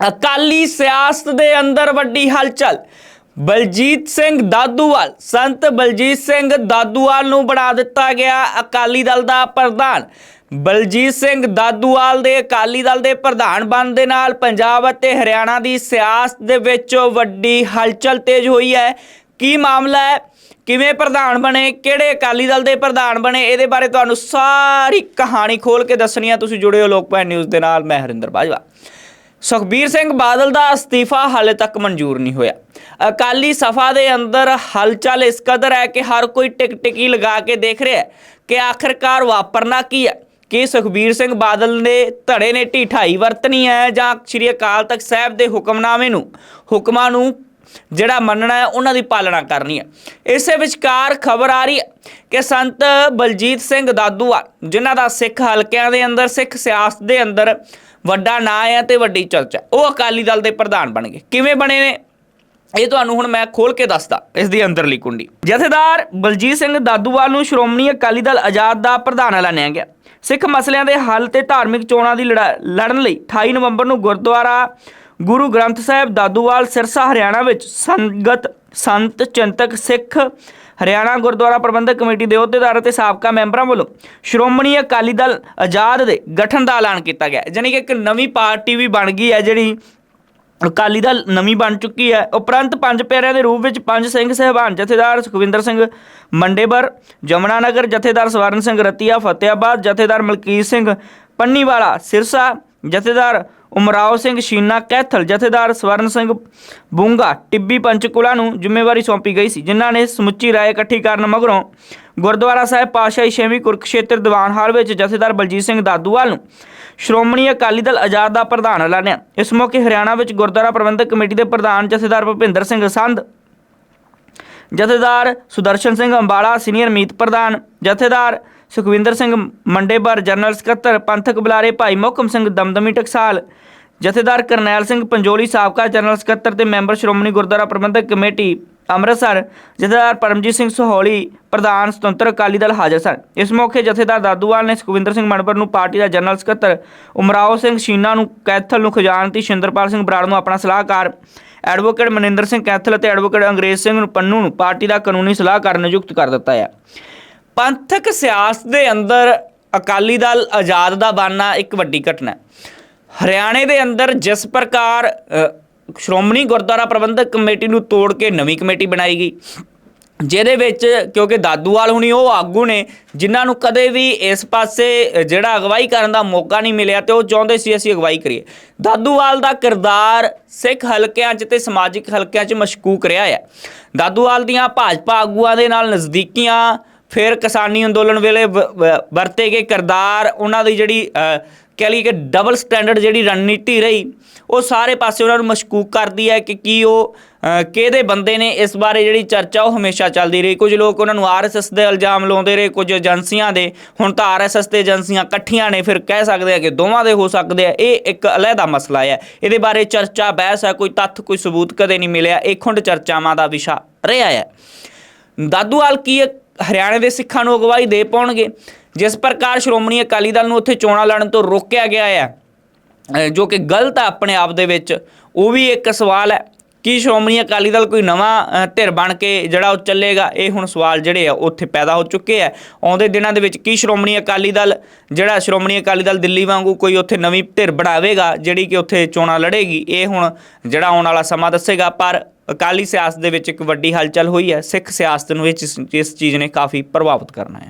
ਅਕਾਲੀ ਸਿਆਸਤ ਦੇ ਅੰਦਰ ਵੱਡੀ ਹਲਚਲ। ਬਲਜੀਤ ਸਿੰਘ ਦਾਦੂਵਾਲ, ਸੰਤ ਬਲਜੀਤ ਸਿੰਘ ਦਾਦੂਵਾਲ ਨੂੰ ਬਣਾ ਦਿੱਤਾ ਗਿਆ ਅਕਾਲੀ ਦਲ ਦਾ ਪ੍ਰਧਾਨ। ਬਲਜੀਤ ਸਿੰਘ ਦਾਦੂਵਾਲ ਦੇ ਅਕਾਲੀ ਦਲ ਦੇ ਪ੍ਰਧਾਨ ਬਣਨ ਦੇ ਨਾਲ ਪੰਜਾਬ ਅਤੇ ਹਰਿਆਣਾ ਦੀ ਸਿਆਸਤ ਦੇ ਵਿੱਚ ਵੱਡੀ ਹਲਚਲ ਤੇਜ਼ ਹੋਈ ਹੈ। ਕੀ ਮਾਮਲਾ ਹੈ? ਕਿਵੇਂ ਪ੍ਰਧਾਨ ਬਣੇ? ਕਿਹੜੇ ਅਕਾਲੀ ਦਲ ਦੇ ਪ੍ਰਧਾਨ ਬਣੇ? ਇਹਦੇ ਬਾਰੇ ਤੁਹਾਨੂੰ ਸਾਰੀ ਕਹਾਣੀ ਖੋਲ ਕੇ ਦੱਸਣੀ ਹੈ ਤੁਸੀਂ ਜੁੜੇ ਹੋ ਲੋਕਪਾਲ ਨਿਊਜ਼ ਦੇ ਨਾਲ, ਮੈਂ ਹਰਿੰਦਰ ਬਾਜਵਾ। ਸੁਖਬੀਰ ਸਿੰਘ ਬਾਦਲ ਦਾ ਅਸਤੀਫਾ ਹਾਲੇ ਤੱਕ ਮਨਜ਼ੂਰ ਨਹੀਂ ਹੋਇਆ। ਅਕਾਲੀ ਸਫਾ ਦੇ ਅੰਦਰ ਹਲਚਲ ਇਸ ਕਦਰ ਹੈ ਕਿ ਹਰ ਕੋਈ ਟਿਕ ਟਿਕੀ ਲਗਾ ਕੇ ਦੇਖ ਰਿਹਾ ਹੈ ਕਿ ਆਖਰਕਾਰ ਵਾਪਰਨਾ ਕੀ ਹੈ? ਕਿ ਸੁਖਬੀਰ ਸਿੰਘ ਬਾਦਲ ਨੇ ਧੜੇ ਨੇ ਢਿਠਾਈ ਵਰਤਣੀ ਹੈ ਜਾਂ ਸ੍ਰੀ ਅਕਾਲ ਤਖਤ ਸਾਹਿਬ ਦੇ ਹੁਕਮਨਾਮੇ ਨੂੰ ਹੁਕਮਾਂ ਨੂੰ ਜਿਹੜਾ ਮੰਨਣਾ ਹੈ, ਉਹਨਾਂ ਦੀ ਪਾਲਣਾ ਕਰਨੀ ਹੈ। ਇਸੇ ਵਿਚਕਾਰ ਖਬਰ ਆ ਰਹੀ ਹੈ ਕਿ ਸੰਤ ਬਲਜੀਤ ਸਿੰਘ ਦਾਦੂਆ ਜਿਨ੍ਹਾਂ ਦਾ ਸਿੱਖ ਹਲਕਿਆਂ ਦੇ ਅੰਦਰ, ਸਿੱਖ ਸਿਆਸਤ ਦੇ ਅੰਦਰ ਵੱਡਾ ਨਾਂ ਹੈ ਤੇ ਵੱਡੀ ਚਰਚਾ ਉਹ ਅਕਾਲੀ ਦਲ ਦੇ ਪ੍ਰਧਾਨ ਬਣ ਗਏ। ਕਿਵੇਂ ਬਣੇ ਨੇ? ਇਹ ਤੁਹਾਨੂੰ ਹੁਣ ਮੈਂ ਖੋਲ ਕੇ ਦੱਸਦਾ, ਇਸ ਦੀ ਅੰਦਰਲੀ ਕੁੰਡੀ। ਜਥੇਦਾਰ ਬਲਜੀਤ ਸਿੰਘ ਦਾਦੂਵਾਲ ਨੂੰ ਸ਼੍ਰੋਮਣੀ ਅਕਾਲੀ ਦਲ ਆਜ਼ਾਦ ਦਾ ਪ੍ਰਧਾਨ ਐਲਾਨਿਆ ਗਿਆ। ਸਿੱਖ ਮਸਲਿਆਂ ਦੇ ਹੱਲ ਤੇ ਧਾਰਮਿਕ ਚੋਣਾਂ ਦੀ ਲੜਾ- ਲੜਨ ਲਈ 28 ਨਵੰਬਰ ਨੂੰ ਗੁਰਦੁਆਰਾ ਗੁਰੂ ਗ੍ਰੰਥ ਸਾਹਿਬ ਦਾਦੂਵਾਲ ਸਿਰਸਾ ਹਰਿਆਣਾ ਵਿੱਚ ਸੰਗਤ ਸੰਤ ਚਿੰਤਕ ਸਿੱਖ ਹਰਿਆਣਾ ਗੁਰਦੁਆਰਾ ਪ੍ਰਬੰਧਕ ਕਮੇਟੀ ਦੇ ਅਹੁਦੇਦਾਰ ਅਤੇ ਸਾਬਕਾ ਮੈਂਬਰਾਂ ਵੱਲੋਂ ਸ਼੍ਰੋਮਣੀ ਅਕਾਲੀ ਦਲ ਆਜ਼ਾਦ ਦੇ ਗਠਨ ਦਾ ਐਲਾਨ ਕੀਤਾ ਗਿਆ। ਯਾਨੀ ਕਿ ਇੱਕ ਨਵੀਂ ਪਾਰਟੀ ਵੀ ਬਣ ਗਈ ਹੈ ਜਿਹੜੀ ਅਕਾਲੀ ਦਲ ਨਵੀਂ ਬਣ ਚੁੱਕੀ ਹੈ। ਉਪਰੰਤ ਪੰਜ ਪਿਆਰਿਆਂ ਦੇ ਰੂਪ ਵਿੱਚ ਪੰਜ ਸਿੰਘ ਸਹਿਬਾਨ, ਜਥੇਦਾਰ ਸੁਖਵਿੰਦਰ ਸਿੰਘ ਮੰਡੇਬਰ, ਜਮਨਾ ਨਗਰ ਜਥੇਦਾਰ ਸਵਰਨ ਸਿੰਘ ਰਤੀਆ, ਫਤਿਆਬਾਦ ਜਥੇਦਾਰ ਮਲਕੀਤ ਸਿੰਘ ਪੰਨੀਵਾਲਾ, ਸਿਰਸਾ ਜਥੇਦਾਰ ਉਮਰਾਓ ਸਿੰਘ ਸ਼ੀਨਾ ਕੈਥਲ, ਜਥੇਦਾਰ ਸਵਰਨ ਸਿੰਘ ਬੂੰਗਾ, ਟਿੱਬੀ ਪੰਚਕੁਲਾ ਨੂੰ ਜ਼ਿੰਮੇਵਾਰੀ ਸੌਂਪੀ ਗਈ ਸੀ, ਜਿਨ੍ਹਾਂ ਨੇ ਸਮੁੱਚੀ ਰਾਏ ਇਕੱਠੀ ਕਰਨ ਮਗਰੋਂ ਗੁਰਦੁਆਰਾ ਸਾਹਿਬ ਪਾਤਸ਼ਾਹੀ ਛੇਵੀਂ ਕੁਰਕਸ਼ੇਤਰ ਦੀਵਾਨ ਹਾਲ ਵਿੱਚ ਜਥੇਦਾਰ ਬਲਜੀਤ ਸਿੰਘ ਦਾਦੂਵਾਲ ਨੂੰ ਸ਼੍ਰੋਮਣੀ ਅਕਾਲੀ ਦਲ ਆਜ਼ਾਦ ਦਾ ਪ੍ਰਧਾਨ ਐਲਾਨਿਆ। ਇਸ ਮੌਕੇ ਹਰਿਆਣਾ ਵਿੱਚ ਗੁਰਦੁਆਰਾ ਪ੍ਰਬੰਧਕ ਕਮੇਟੀ ਦੇ ਪ੍ਰਧਾਨ ਜਥੇਦਾਰ ਭੁਪਿੰਦਰ ਸਿੰਘ ਸੰਧ, ਜਥੇਦਾਰ ਸੁਦਰਸ਼ਨ ਸਿੰਘ ਅੰਬਾਲਾ, ਸੀਨੀਅਰ ਮੀਤ ਪ੍ਰਧਾਨ ਜਥੇਦਾਰ ਸੁਖਵਿੰਦਰ ਸਿੰਘ ਮੰਡੇਬਰ ਜਨਰਲ ਸਕੱਤਰ, ਪੰਥਕ ਬੁਲਾਰੇ ਭਾਈ ਮੋਹਕਮ ਸਿੰਘ ਦਮਦਮੀ ਟਕਸਾਲ, ਜਥੇਦਾਰ ਕਰਨੈਲ ਸਿੰਘ ਪੰਜੋਲੀ, ਸਾਬਕਾ ਜਨਰਲ ਸਕੱਤਰ ਤੇ ਮੈਂਬਰ ਸ਼੍ਰੋਮਣੀ ਗੁਰਦੁਆਰਾ ਪ੍ਰਬੰਧਕ ਕਮੇਟੀ ਅੰਮ੍ਰਿਤਸਰ, ਜਥੇਦਾਰ ਪਰਮਜੀਤ ਸਿੰਘ ਸੋਹੌਲੀ, ਪ੍ਰਧਾਨ ਸੁਤੰਤਰ ਅਕਾਲੀ ਦਲ ਹਾਜ਼ਰ ਸਨ। ਇਸ ਮੌਕੇ ਜਥੇਦਾਰ ਦਾਦੂਵਾਲ ਨੇ ਸੁਖਵਿੰਦਰ ਸਿੰਘ ਮਣਬਰ ਨੂੰ ਪਾਰਟੀ ਦਾ ਜਨਰਲ ਸਕੱਤਰ, ਉਮਰਾਓ ਸਿੰਘ ਸ਼ੀਨਾ ਨੂੰ ਕੈਥਲ ਨੂੰ ਖਜ਼ਾਨਤੀ ਸ਼ਿੰਦਰਪਾਲ ਸਿੰਘ ਬਰਾੜ ਨੂੰ ਆਪਣਾ ਸਲਾਹਕਾਰ, ਐਡਵੋਕੇਟ ਮਨਿੰਦਰ ਸਿੰਘ ਕੈਥਲ ਅਤੇ ਐਡਵੋਕੇਟ ਅੰਗਰੇਜ਼ ਸਿੰਘ ਨੂੰ ਪੰਨੂ ਨੂੰ ਪਾਰਟੀ ਦਾ ਕਾਨੂੰਨੀ ਸਲਾਹਕਾਰ ਨਿਯੁਕਤ ਕਰ ਦਿੱਤਾ ਹੈ। ਪੰਥਕ ਸਿਆਸਤ ਦੇ ਅੰਦਰ ਅਕਾਲੀ ਦਲ ਆਜ਼ਾਦ ਦਾ ਬਣਨਾ ਇੱਕ ਵੱਡੀ ਘਟਨਾ ਹੈ। ਹਰਿਆਣੇ ਦੇ ਅੰਦਰ ਜਿਸ ਪ੍ਰਕਾਰ ਸ਼੍ਰੋਮਣੀ ਗੁਰਦੁਆਰਾ ਪ੍ਰਬੰਧਕ ਕਮੇਟੀ ਨੂੰ ਤੋੜ ਕੇ ਨਵੀਂ ਕਮੇਟੀ ਬਣਾਈ ਗਈ, ਜਿਹਦੇ ਵਿੱਚ ਕਿਉਂਕਿ ਦਾਦੂਵਾਲ ਹੁਣੀ ਉਹ ਆਗੂ ਨੇ, ਜਿਨ੍ਹਾਂ ਨੂੰ ਕਦੇ ਵੀ ਇਸ ਪਾਸੇ ਜਿਹੜਾ ਅਗਵਾਈ ਕਰਨ ਦਾ ਮੌਕਾ ਨਹੀਂ ਮਿਲਿਆ ਤੇ ਉਹ ਚਾਹੁੰਦੇ ਸੀ ਅਸੀਂ ਅਗਵਾਈ ਕਰੀਏ। ਦਾਦੂਵਾਲ ਦਾ ਕਿਰਦਾਰ ਸਿੱਖ ਹਲਕਿਆਂ 'ਚ ਤੇ ਸਮਾਜਿਕ ਹਲਕਿਆਂ 'ਚ ਮਸ਼ਕੂਕ ਰਿਹਾ ਹੈ ਦਾਦੂਵਾਲ ਦੀਆਂ ਭਾਜਪਾ ਆਗੂਆਂ ਦੇ ਨਾਲ ਨਜ਼ਦੀਕੀਆਂ ਫਿਰ ਕਿਸਾਨੀ ਅੰਦੋਲਨ ਵੇਲੇ ਵਰਤੇ ਗਏ ਕਿਰਦਾਰ ਉਹਨਾਂ ਦੀ ਜਿਹੜੀ ਅ, ਕਹਿ ਲਈਏ ਕਿ ਡਬਲ ਸਟੈਂਡਰਡ ਜਿਹੜੀ ਰਣਨੀਤੀ ਰਹੀ ਉਹ ਸਾਰੇ ਪਾਸੇ ਉਹਨਾਂ ਨੂੰ ਮਸ਼ਕੂਕ ਕਰਦੀ ਹੈ ਕਿ ਕੀ ਉਹ ਕਿਹਦੇ ਬੰਦੇ ਨੇ ਇਸ ਬਾਰੇ ਜਿਹੜੀ ਚਰਚਾ ਉਹ ਹਮੇਸ਼ਾ ਚੱਲਦੀ ਰਹੀ। ਕੁਝ ਲੋਕ ਉਹਨਾਂ ਨੂੰ ਆਰਐਸਐਸ ਦੇ ਇਲਜ਼ਾਮ ਲਾਉਂਦੇ ਰਹੇ ਕੁਝ ਏਜੰਸੀਆਂ ਦੇ। ਹੁਣ ਤਾਂ ਆਰਐਸਐਸ ਤੇ ਏਜੰਸੀਆਂ ਇਕੱਠੀਆਂ ਨੇ ਫਿਰ ਕਹਿ ਸਕਦੇ ਆ ਕਿ ਦੋਵਾਂ ਦੇ ਹੋ ਸਕਦੇ ਆ। ਇਹ ਇੱਕ ਅਲੱਗਾ ਮਸਲਾ ਹੈ। ਇਹਦੇ ਬਾਰੇ ਚਰਚਾ ਬਹਿਸ ਹੈ ਕੋਈ ਤੱਥ ਕੋਈ ਸਬੂਤ ਕਦੇ ਨਹੀਂ ਮਿਲਿਆ। ਇਹ ਖੁੰਡ ਚਰਚਾਵਾਂ ਦਾ ਵਿਸ਼ਾ ਰਿਹਾ ਹੈ। ਦਾਦੂਵਾਲ ਕੀ ਇਹ ਹਰਿਆਣੇ ਦੇ ਸਿੱਖਾਂ ਨੂੰ ਅਗਵਾਈ ਦੇ ਪਾਉਣਗੇ। ਜਿਸ ਪ੍ਰਕਾਰ ਸ਼੍ਰੋਮਣੀ ਅਕਾਲੀ ਦਲ ਨੂੰ ਉੱਥੇ ਚੋਣਾਂ ਲੜਨ ਤੋਂ ਰੋਕਿਆ ਗਿਆ ਹੈ ਜੋ ਕਿ ਗਲਤ ਆ ਆਪਣੇ ਆਪ ਦੇ ਵਿੱਚ, ਉਹ ਵੀ ਇੱਕ ਸਵਾਲ ਹੈ। ਕੀ ਸ਼੍ਰੋਮਣੀ ਅਕਾਲੀ ਦਲ ਕੋਈ ਨਵਾਂ ਧਿਰ ਬਣ ਕੇ ਜਿਹੜਾ ਉਹ ਚੱਲੇਗਾ? ਇਹ ਹੁਣ ਸਵਾਲ ਜਿਹੜੇ ਆ, ਉੱਥੇ ਪੈਦਾ ਹੋ ਚੁੱਕੇ ਆ। ਆਉਂਦੇ ਦਿਨਾਂ ਦੇ ਵਿੱਚ ਕੀ ਸ਼੍ਰੋਮਣੀ ਅਕਾਲੀ ਦਲ, ਜਿਹੜਾ ਸ਼੍ਰੋਮਣੀ ਅਕਾਲੀ ਦਲ ਦਿੱਲੀ ਵਾਂਗੂ ਕੋਈ ਉੱਥੇ ਨਵੀਂ ਧਿਰ ਬਣਾਵੇਗਾ, ਜਿਹੜੀ ਕਿ ਉੱਥੇ ਚੋਣਾਂ ਲੜੇਗੀ? ਇਹ ਹੁਣ ਜਿਹੜਾ ਆਉਣ ਵਾਲਾ ਸਮਾਂ ਦੱਸੇਗਾ, ਪਰ ਅਕਾਲੀ ਸਿਆਸਤ ਦੇ ਵਿੱਚ ਇੱਕ ਵੱਡੀ ਹਲਚਲ ਹੋਈ ਹੈ। ਸਿੱਖ ਸਿਆਸਤ ਨੂੰ ਇਹ ਇਸ ਚੀਜ਼ ਨੇ ਕਾਫੀ ਪ੍ਰਭਾਵਿਤ ਕਰਨਾ ਹੈ।